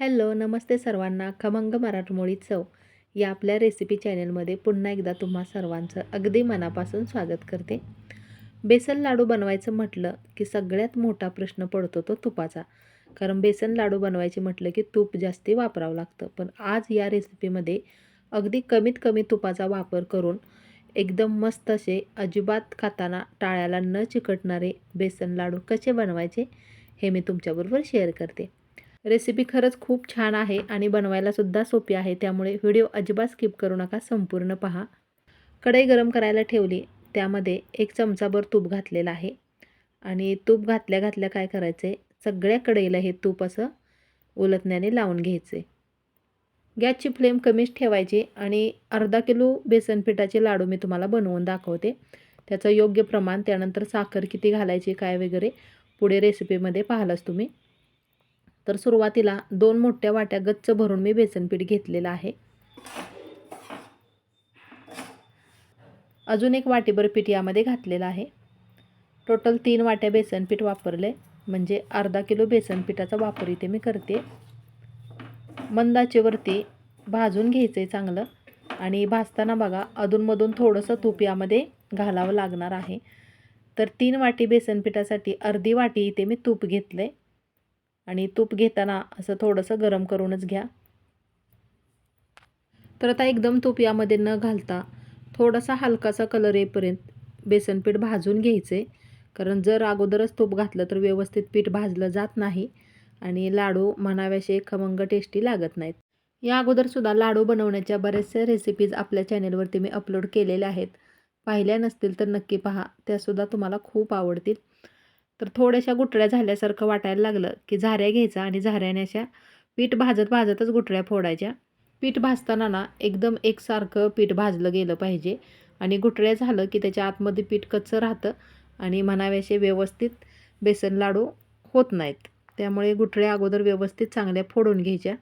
Hello नमस्ते सर्वांना. खमंग मराठमोळी चव या आपल्या रेसिपी चॅनलमध्ये पुन्हा एकदा तुम्हा सर्वांचं अगदी मनापासून स्वागत करते. बेसन लाडू बनवायचं म्हटलं की सगळ्यात मोठा प्रश्न पडतो तो तुपाचा. कारण बेसन लाडू बनवायचे म्हटलं की तूप जास्ती वापरावं लागतं. पण आज या रेसिपीमध्ये अगदी कमीत कमी तुपाचा वापर करून एकदम मस्त असे अजिबात खाताना टाळ्याला न चिकटणारे बेसन लाडू कसे बनवायचे हे मी तुमच्याबरोबर शेअर करते. रेसिपी खरंच खूप छान आहे आणि बनवायलासुद्धा सोपी आहे. त्यामुळे व्हिडिओ अजिबात स्किप करू नका. संपूर्ण पहा. कढई गरम करायला ठेवली. त्यामध्ये एक चमचाभर तूप घातलेलं आहे. आणि तूप घातल्या घातल्या काय करायचं आहे सगळ्या कढईला हे तूप असं उलटण्याने लावून घ्यायचे गॅसची फ्लेम कमीच ठेवायची आणि अर्धा किलो बेसन पिठाचे लाडू मी तुम्हाला बनवून दाखवते. त्याचं योग्य प्रमाण त्यानंतर साखर किती घालायची काय वगैरे पुढे रेसिपीमध्ये पाहालच तुम्ही. तर सुरुवातीला दोन मोठ्या वाट्या गच्च भरून मी बेसनपीठ घेतलेलं आहे. अजून एक वाटीभर पीठ यामध्ये घातलेलं आहे. टोटल तीन वाट्या बेसनपीठ वापरले. म्हणजे अर्धा किलो बेसनपीठाचा वापर इथे मी करते. मंदाचेवरती भाजून घ्यायचं आहे चांगलं. आणि भाजताना बघा अधूनमधून थोडंसं तूप यामध्ये घालावं लागणार आहे. तर तीन वाटी बेसनपिठासाठी अर्धी वाटी इथे मी तूप घेतलं आहे आणि तूप घेताना असं थोडंसं गरम करूनच घ्या. तर आता एकदम तूप यामध्ये न घालता थोडासा हलकासा कलर येईपर्यंत बेसन पीठ भाजून घ्यायचे. कारण जर अगोदरच तूप घातलं तर व्यवस्थित पीठ भाजलं जात नाही आणि लाडू म्हणाव्याशे खमंग टेस्टी लागत नाहीत. या अगोदरसुद्धा लाडू बनवण्याच्या बऱ्याचशा रेसिपीज आपल्या चॅनेलवरती मी अपलोड केलेल्या आहेत. पाहिल्या नसतील तर नक्की पहा त्यासुद्धा तुम्हाला खूप आवडतील. तर थोड्याशा गुटळ्या झाल्यासारखं वाटायला लागलं की झाऱ्या घ्यायचा आणि झाऱ्याने अशा पीठ भाजत भाजतच गुटळ्या फोडायच्या. पीठ भाजताना ना एकदम एकसारखं पीठ भाजलं गेलं पाहिजे आणि गुटळ्या झालं की त्याच्या आतमध्ये पीठ कच्चं राहतं आणि म्हणाव्याशे व्यवस्थित बेसन लाडू होत नाहीत. त्यामुळे गुटळ्या अगोदर व्यवस्थित चांगल्या फोडून घ्यायच्या.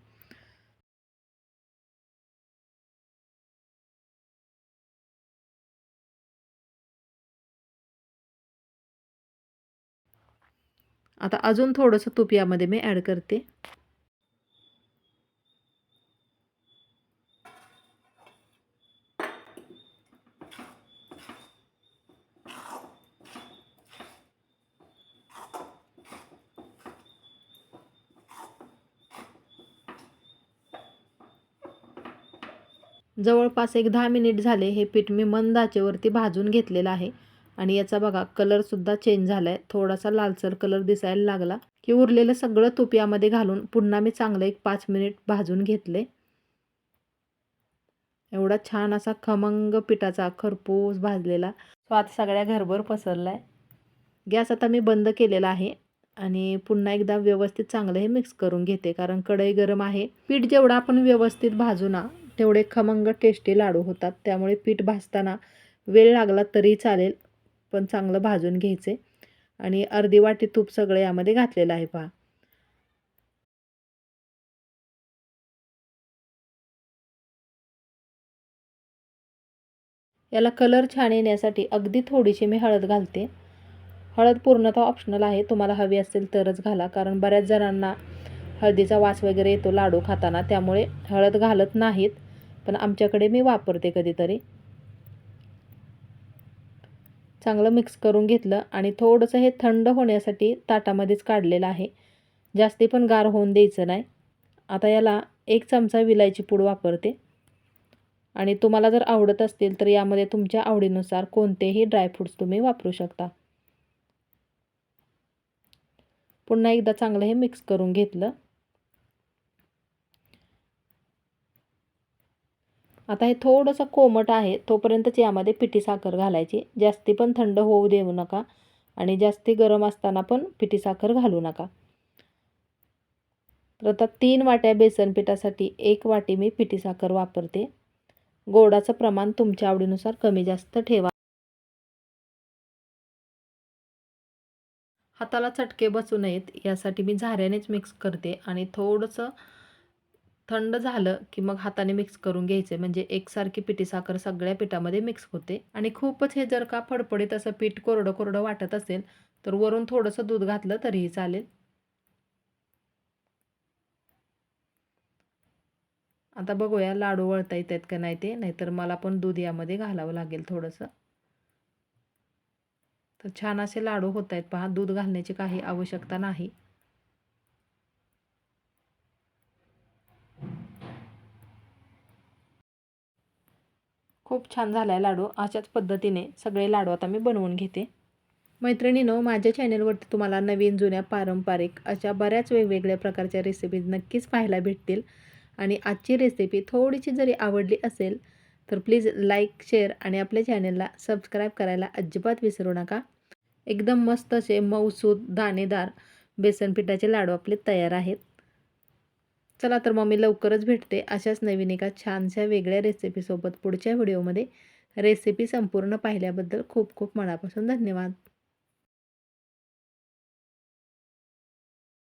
आता अजून थोडंसं तूप यामध्ये मी ॲड करते. जवळपास एक दहा मिनिट झाले हे पीठ मी मंद आचेवरती भाजून घेतलेलं आहे. आणि याचा बघा कलरसुद्धा चेंज झाला आहे थोडासा लालसर कलर दिसायला लागला. की उरलेलं सगळं तूप यामध्ये घालून पुन्हा मी चांगलं एक पाच मिनिट भाजून घेतले. एवढा छान असा खमंग पिठाचा खरपूस भाजलेला. स्वाद सगळ्या घरभर पसरला आहे गॅस आता मी बंद केलेला आहे. आणि पुन्हा एकदा व्यवस्थित चांगलं हे मिक्स करून घेते. कारण कढई गरम आहे. पीठ जेवढं आपण व्यवस्थित भाजू ना तेवढे खमंग टेस्टी लाडू होतात. त्यामुळे पीठ भाजताना वेळ लागला तरी चालेल. पण चांगलं भाजून घ्यायचे. आणि अर्धी वाटी तूप सगळं यामध्ये घातलेलं आहे पहा. याला कलर छान येण्यासाठी अगदी थोडीशी मी हळद घालते. हळद पूर्णतः ऑप्शनल आहे. तुम्हाला हवी असेल तरच घाला. कारण बऱ्याच जणांना हळदीचा वास वगैरे येतो लाडू खाताना. त्यामुळे हळद घालत नाहीत. पण आमच्याकडे मी वापरते कधीतरी. चांगलं मिक्स करून घेतलं आणि थोडंसं हे थंड होण्यासाठी ताटामध्येच काढलेलं आहे. जास्ती पण गार होऊन द्यायचं नाही. आता याला एक चमचा विलायची पूड वापरते. आणि तुम्हाला जर आवडत असतील तर यामध्ये तुमच्या आवडीनुसार कोणतेही ड्रायफ्रूट्स तुम्ही वापरू शकता. पुन्हा एकदा चांगलं हे मिक्स करून घेतलं. आता हे थोडंसं कोमट आहे तोपर्यंतच यामध्ये पिठी साखर घालायची. जास्ती पण थंड होऊ देऊ नका आणि जास्ती गरम असताना पण पिठी साखर घालू नका. तर आता तीन वाट्या बेसन पिठासाठी एक वाटी मी पिठी साखर वापरते. गोडाचं प्रमाण तुमच्या आवडीनुसार कमी जास्त ठेवा. हाताला चटके बसू नयेत यासाठी मी झाऱ्यानेच मिक्स करते आणि थोडंसं थंड झालं की मग हाताने मिक्स करून घ्यायचे. म्हणजे एकसारखी पिठी साखर सगळ्या पिठामध्ये मिक्स होते. आणि खूपच हे जर का फडफडीत असं पीठ कोरडं कोरडं वाटत असेल तर वरून थोडंसं दूध घातलं तरीही चालेल. आता बघूया लाडू वळता येत आहेत का नाही ते. नाहीतर मला पण दूध यामध्ये घालावं लागेल थोडंसं. तर छान असे लाडू होत आहेत पहा. दूध घालण्याची काही आवश्यकता नाही. खूप छान झाला आहे लाडू. अशाच पद्धतीने सगळे लाडू आता मी बनवून घेते. मैत्रिणीनो माझ्या चॅनलवरती तुम्हाला नवीन जुन्या पारंपरिक अशा बऱ्याच वेगवेगळ्या प्रकारच्या रेसिपीज नक्कीच पाहायला भेटतील. आणि आजची रेसिपी थोडीशी जरी आवडली असेल तर प्लीज लाईक शेअर आणि आपल्या चॅनलला सबस्क्राईब करायला अजिबात विसरू नका. एकदम मस्त असे मऊसूद दाणेदार बेसन पिठाचे लाडू आपले तयार आहेत. चला तर मग मी लवकरच भेटते अशाच नवीन एका छानशा वेगळ्या रेसिपीसोबत पुढच्या व्हिडिओमध्ये रेसिपी संपूर्ण पाहिल्याबद्दल खूप खूप मनापासून धन्यवाद.